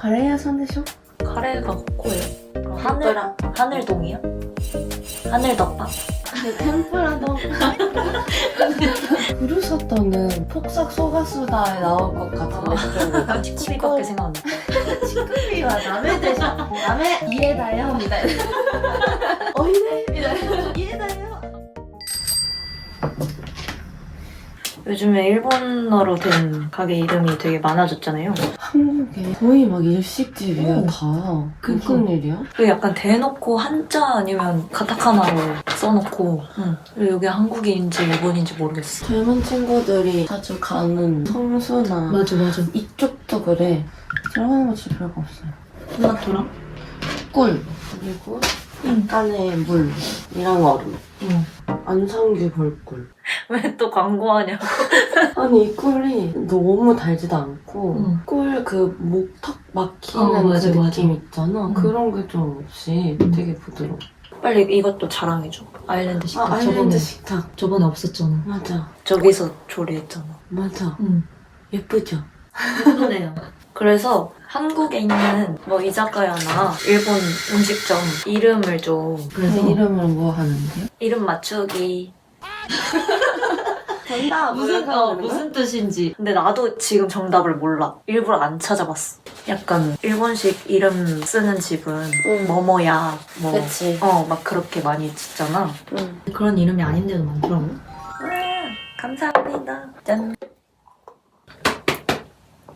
カレー屋さんでしょ 카레가 고코예요. 그럼 하늘 하늘동이요? 하늘덮밥. 근데 템프라도 구르사토는 폭삭 소가수다에 나올 것 같은데 치쿠비밖에 생각 안 나. 치쿠비와 남의 대신 남의 이해다요 みたいなおいでみたいな家だよ 요즘에 일본어로 된 가게 이름이 되게 많아졌잖아요. 한국에 거의 막 일식집이야 오. 다 그큰 일이야? 그 약간 대놓고 한자 아니면 가타카나로 써놓고 응. 그리고 여기 한국인인지 일본인지 모르겠어. 젊은 친구들이 자주 가는 성수나 맞아 맞아. 이쪽도 그래 들어가는 거 진짜 별거 없어요 토마토랑? 꿀 그리고 응. 약간의 물이랑 얼음 응. 안성규 볼꿀 왜 또 광고하냐? 아니 이 꿀이 너무 달지도 않고 응. 꿀 그 목턱 막히는 어, 맞아, 그 맞아. 느낌 있잖아 응. 그런 게 좀 없이 응. 되게 부드러워 빨리 이것도 자랑해줘. 아일랜드 식탁 아 아일랜드 저번에 식탁 저번에 없었잖아. 맞아 저기서 조리했잖아. 맞아 응. 예쁘죠? 예쁘네요. 그래서 한국에 있는 뭐 이자카야나 일본 음식점 이름을 좀그 이름은 뭐 하는데요? 이름 맞추기. 정답 무슨 어, 무슨 뜻인지. 근데 나도 지금 정답을 몰라. 일부러 안 찾아봤어. 약간 일본식 이름 쓰는 집은 응. 뭐뭐야 뭐. 그치. 어 막 그렇게 많이 짓잖아. 응. 그런 이름이 아닌데도 많더라고. 감사합니다. 짠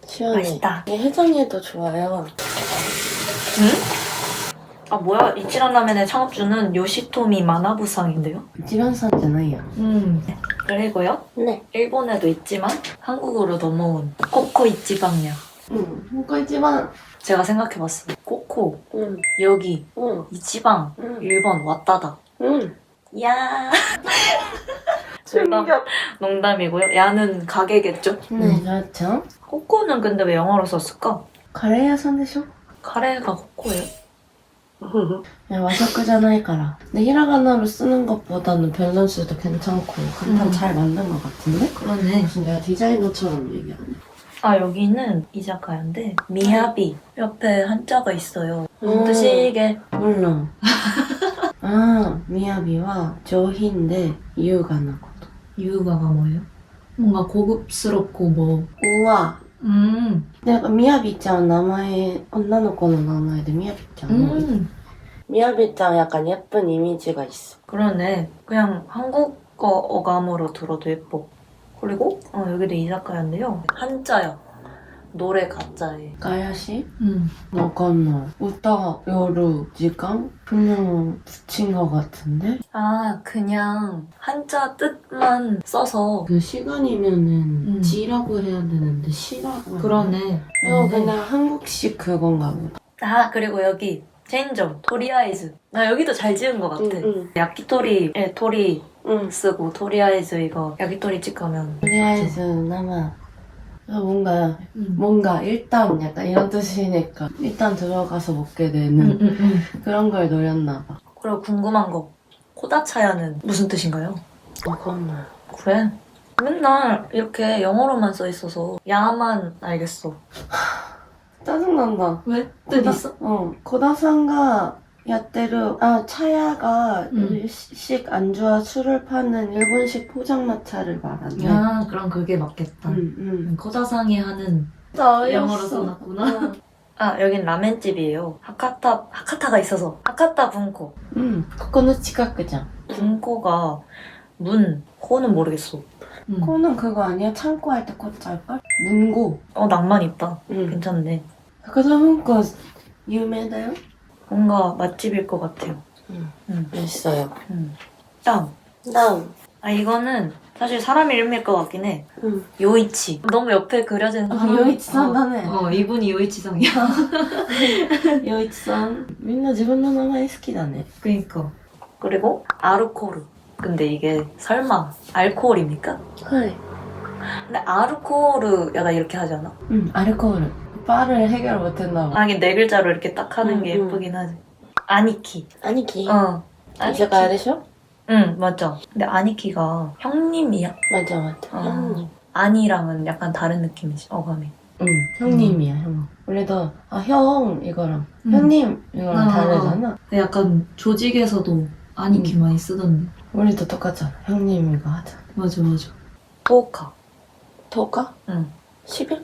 시원해. 맛있다. 이게 해장에도 좋아요. 응? 아 뭐야? 이치란 라면의 창업주는 요시토미 마나부상인데요? 지란산잖아요. 음. 그리고요? 네. 일본에도 있지만 한국으로 넘어온 코코 이 지방이야. 응. 음, 코코 이지방. 제가 생각해봤어요. 코코. 응. 여기. 음. 응. 이지방. 응. 일본 왔다다. 응. 야. 농담, 농담이고요. 야는 가게겠죠? 네, 음, 그렇죠. 코코는 근데 왜 영어로 썼을까? カレー屋さんでしょ 카레가 코코예요 야, 와사크잖아요, 까라. 근데 히라가나로 쓰는 것보다는 밸런스도 괜찮고 간단 음. 잘 만든 것 같은데? 그러네 무슨 내가 디자이너처럼 얘기하네. 아 여기는 이자카야인데 미야비 옆에 한자가 있어요 음. 뜻이게 몰라. 아, 미야비와 조희인데 이유가 나거든. 이유가가 뭐예요? 뭔가 고급스럽고 뭐 우와. 음. 내가 미야비ちゃん 名前, 女の子の名前で 미야비ちゃん. 음. 미야비ちゃん 약간 예쁜 이미지가 있어. 그러네. 그냥 한국어 어감으로 들어도 예뻐. 그리고 어, 여기도 이자카야인데요. 한자야. 노래 가짜에. 가야시? 음. わかんない. 우타, 요루, 지간? 그냥 붙인 것 같은데? 아 그냥 한자 뜻만 써서. 그 시간이면은 음. 지라고 해야 되는데 시라고 그러네. 이거 그냥 한국식 그건가 보다 아 그리고 여기 체인점 토리아이즈. 나 여기도 잘 지은 것 같아. 응, 야키토리에 토리 응. 쓰고 토리아이즈 이거 야키토리 찍으면. 토리아이즈 나마 뭔가 음. 뭔가 일단 약간 이런 뜻이니까 일단 들어가서 먹게 되는 음, 음, 음. 그런 걸 노렸나 봐 그리고 궁금한 거. 코다차야는 무슨 뜻인가요? 잠깐만 그래? 맨날 이렇게 영어로만 써 있어서 야만 알겠어. 짜증난다 왜? 고다- 어 고다상가 야떼르 아 차야가 음. 일식 안주와 술을 파는 일본식 포장마차를 말하네. 아 그럼 그게 맞겠다. 음, 음. 음 코자상이 하는 영어로 써놨구나. 어. 아 여긴 라멘집이에요. 하카타 하카타가 있어서 하카타 분코. 음, 응그거는 지각그장. 분코가 문 호는 모르겠어. 음. 코는 그거 아니야? 창고 할 때 코짤걸? 문고. 어 낭만 있다. 음. 괜찮네. 하카타 분코 유명해요? 뭔가 맛집일 것 같아요. 음. 음. 맛있어요. 음. 다음. 다음. 아 이거는 사실 사람 이름일 것 같긴 해. 음. 요이치. 너무 옆에 그려진 아, 사람. 요이치 산다네. 어, 이분이 요이치 성이야. 아. 요이치 산. 민나 지분노 나마이 스키다네. 그니까. 그리고 아르코르. 근데 이게 설마 알코올입니까? 네. 근데 아르코르 약간 이렇게 하지 않아? 응, 아르코르. 바를 해결 못했나 봐. 아니 네 글자로 이렇게 딱 하는 응, 게 응. 예쁘긴 하지. 아니키. 아니키. 어. 이제 가야 되죠? 응 맞아. 근데 아니키가 형님이야. 맞아, 맞아. 아. 형님. 아니랑은 약간 다른 느낌이지 어감이. 응, 형님이야, 형. 우리도, 아, 형, 이거랑, 음. 형님, 이거랑 아, 다르잖아. 약간 조직에서도 아니키 음. 많이 쓰던데. 우리도 똑같잖아. 형님 이거 하자. 맞아, 맞아. 토카. 토가? 응. 10일?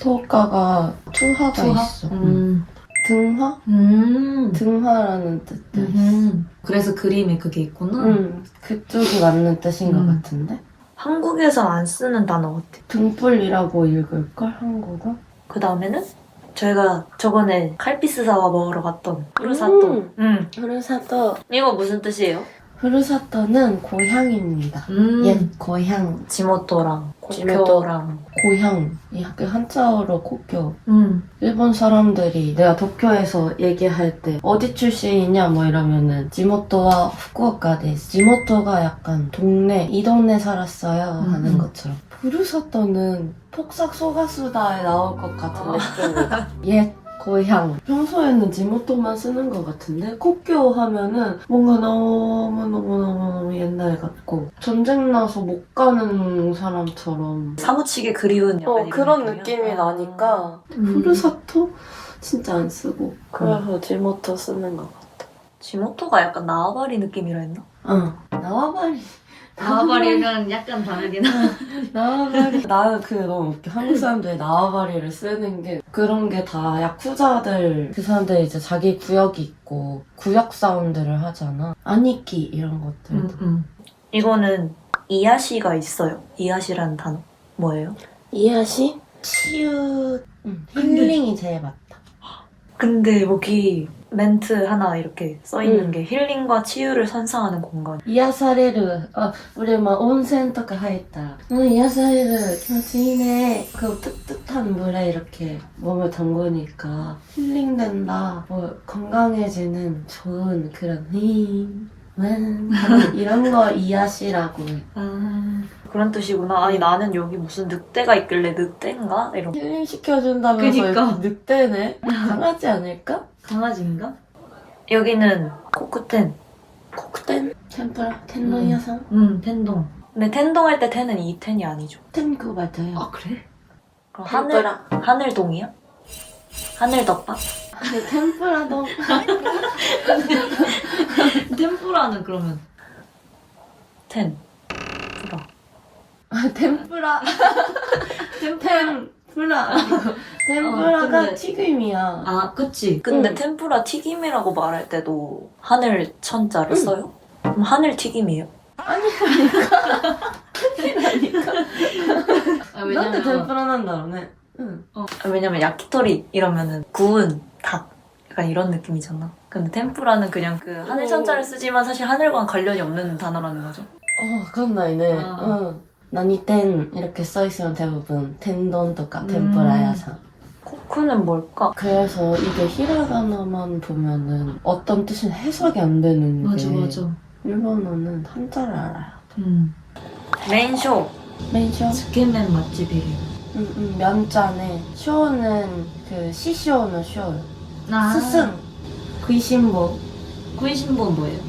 토가가 투하가 투하? 있어. 응. 음. 등화? 음. 등화라는 뜻도 있어. 음. 그래서 그림에 그게 있구나. 응, 그쪽이 맞는 뜻인 것 음. 같은데? 한국에서 안 쓰는 단어 같아. 등불이라고 읽을걸, 한국어? 그 다음에는 저희가 저번에 칼피스 사와 먹으러 갔던 후르사또. 음. 응. 후르사토. 이거 무슨 뜻이에요? 후르사토는 고향입니다. 음. 옛 고향. 지모토랑 지모토. 고교랑. 고향. 이 학교 한자어로 고교. 응. 일본 사람들이 내가 도쿄에서 얘기할 때 어디 출신이냐 뭐 이러면은 지모토와 후쿠오카 데스. 지모토가 약간 동네 이 동네 살았어요 하는 음. 것처럼. 부르사토는 폭삭 소가수다에 나올 것 같은 느낌이다. 옛 고향. 평소에는 지모토만 쓰는 것 같은데 고교 하면은 뭔가 너무 너무 너무 너무 옛날 같고 전쟁 나서 못 가는 사람처럼 사무치게 그리운 약간 어, 이런 그런 느낌이야? 느낌이 아. 나니까 음. 후르사토 진짜 안 쓰고 그래서 지모토 쓰는 것 같아. 지모토가 약간 나와바리 느낌이라 했나? 어 나와바리 나와바리는 약간 다르긴 하. 나와바리 나는 그 너무 웃겨 한국 사람들이 나와바리를 쓰는 게 그런 게 다 야쿠자들 그 사람들이 이제 자기 구역이 있고 구역 사운드를 하잖아 아니키 이런 것들도 음, 음. 이거는 이야시가 있어요. 이야시라는 단어. 뭐예요? 이해시 치유 응, 힐링이 제일 맞다. 근데 여기 멘트 하나 이렇게 써 있는 음. 게 힐링과 치유를 선상하는 공간. 癒されるあ俺まあ温泉とか入ったらうん癒される気持ちいいね그 뜨뜻한 물에 이렇게 몸을 담그니까 힐링된다 뭐 건강해지는 좋은 그런 힘 음, 이런 거癒시라고 해 아, 그런 뜻이구나. 아니 나는 여기 무슨 늑대가 있길래 늑대인가? 이런. 힐링 시켜준다면서 그니까. 늑대네 강하지 않을까? 강아지인가? 여기는 코쿠텐. 코쿠텐 템프라 텐론야상 음, 텐동. 근데 텐동 할 때 텐은 이 텐이 아니죠. 텐 그거 맞아요 아, 그래? 그럼 하늘 템프라 하늘동이야? 하늘덮밥? 네, 템프라도 템프라는 그러면 텐. 아, 덴프라. 덴프라. 덴프라가 어, 튀김이야. 아, 그치. 근데 응. 템푸라 튀김이라고 말할 때도 하늘 천자를 응. 써요? 그럼 하늘 튀김이에요? 아, 너한테 왜냐면 덴프라 난다네. 응. 어. 아, 왜냐면 야키토리 이러면은 구운 닭 약간 이런 느낌이잖아. 근데 템푸라는 그냥 그 하늘 천자를 쓰지만 사실 하늘과는 관련이 없는 단어라는 거죠. 어, 간나이네. 아. 응. 何店 이렇게 써있으면 대부분 텐돈 とか 음. 템프라야상. 코크는 뭘까? 그래서 이게 히라가나만 보면은 어떤 뜻은 해석이 안 되는 게 맞아, 맞아. 일본어는 한자를 알아요. 음. 메인쇼. 멘쇼? 스케맨 맛집이래요. 응, 응, 면자네. 쇼는 그 시쇼의 쇼. 아. 스승. 귀신복. 군신보 뭐예요?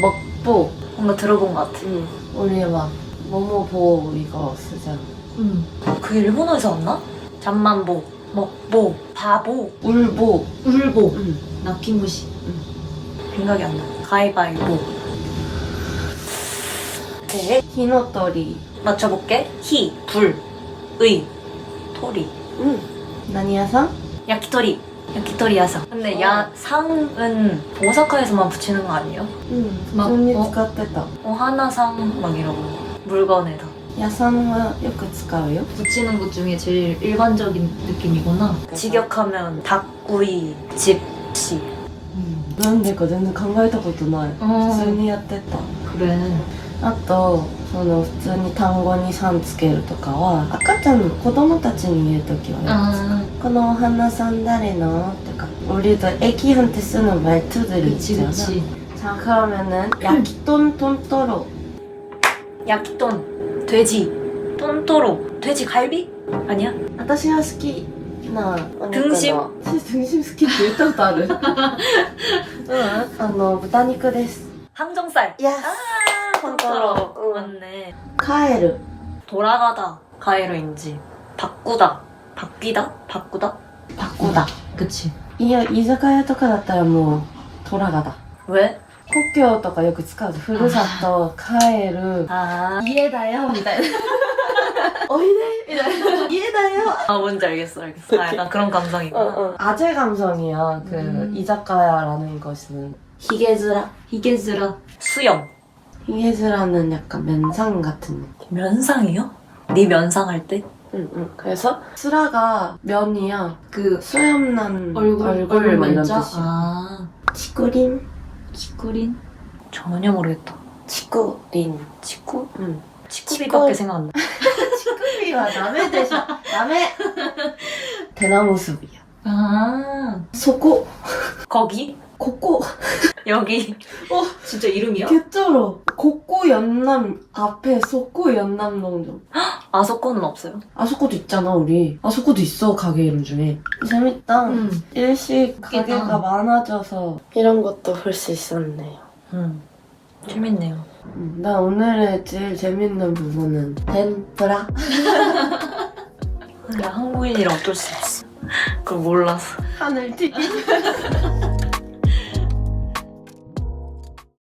먹보. 뭔가 들어본 것 같아. 응. 우리 막 모모 보호 뭐 이거 쓰잖아. 음. 그 일본어에서 왔나? 잠만보, 먹보, 바보, 울보, 울보, 응. 나키무시. 음. 생각이 안 나. 가위바위보. 네. 히노토리. 맞춰볼게. 히, 불, 의, 토리. 응. 나니야상? 야키토리. 야키토리 야상. 근데 어. 야상은 오사카에서만 붙이는 거 아니에요? 응. 막, 어, 어, 하나상, 막 이러고. 물건에다. 屋さんはよく使うよ。 붙이는 것 중에 제일 일반적인 느낌이구나. 직역하면 닭구이, 집시. なんでか全然考えたことない。 어. 普通にやってた。 그래. あと、その普通に単語に「さん」つけるとかは赤ちゃんの子供たちに言うときはよく使う 아, このお花さん誰のとか우리도 애기한테 쓰는 말투들이 그치, 있잖아. 그치. 자 그러면은 야키톤 톤토로 야키돈, 돼지, 똔또로, 돼지 갈비? 아니야? 私が好きなお肉の등심 私등심好きって言ったことあるうんあの豚肉です 항정살. 야 아, 톤토로. 톤토로. 응. 맞네. 帰る 돌아가다 가이로인지 바꾸다 바뀌다? 바꾸다? 바꾸다. 그치. いや、居酒屋とかだったらもう、虎がだ。 왜? 故郷とかよく使うじゃん。ふるさと、帰る。 아, 家だよ、みたいな。おいでみたいな。家だよ 아 뭔지 알겠어 알겠어 아 약간 그런 감성이구나 응, 응. 아재 감성이야. 그 음. 이자카야라는 것은 히게즈라. 히게즈라. 수염 히게즈라는 약간 면상 같은 느낌. 면상이요? 네 면상할 때? 응, 응. 그래서 스라가 면이야. 그 수염난 얼굴, 얼굴 뭐 이런 면자? 뜻이야. 아, 치쿠린? 치쿠린? 전혀 모르겠다 치쿠린. 치쿠? 응. 치쿠비밖에 생각 안 나. 치쿠비와 남의 대신 남의 대나무 숲이야. 아, そこ 거기? ここ 여기 진짜 이름이야? 개쩔어. 고고 연남 앞에 소고 연남 농점. 아소코는 없어요. 아 소코도 있잖아 우리. 아 소코도 있어 가게 이름 중에. 재밌다. 응. 일식 웃기다. 가게가 많아져서 이런 것도 볼 수 있었네요. 음 재밌네요. 음, 나 오늘의 제일 재밌는 부분은 덴프라. 그냥 한국인이라 어쩔 수 없어. 그걸 몰라서. 하늘 튀김.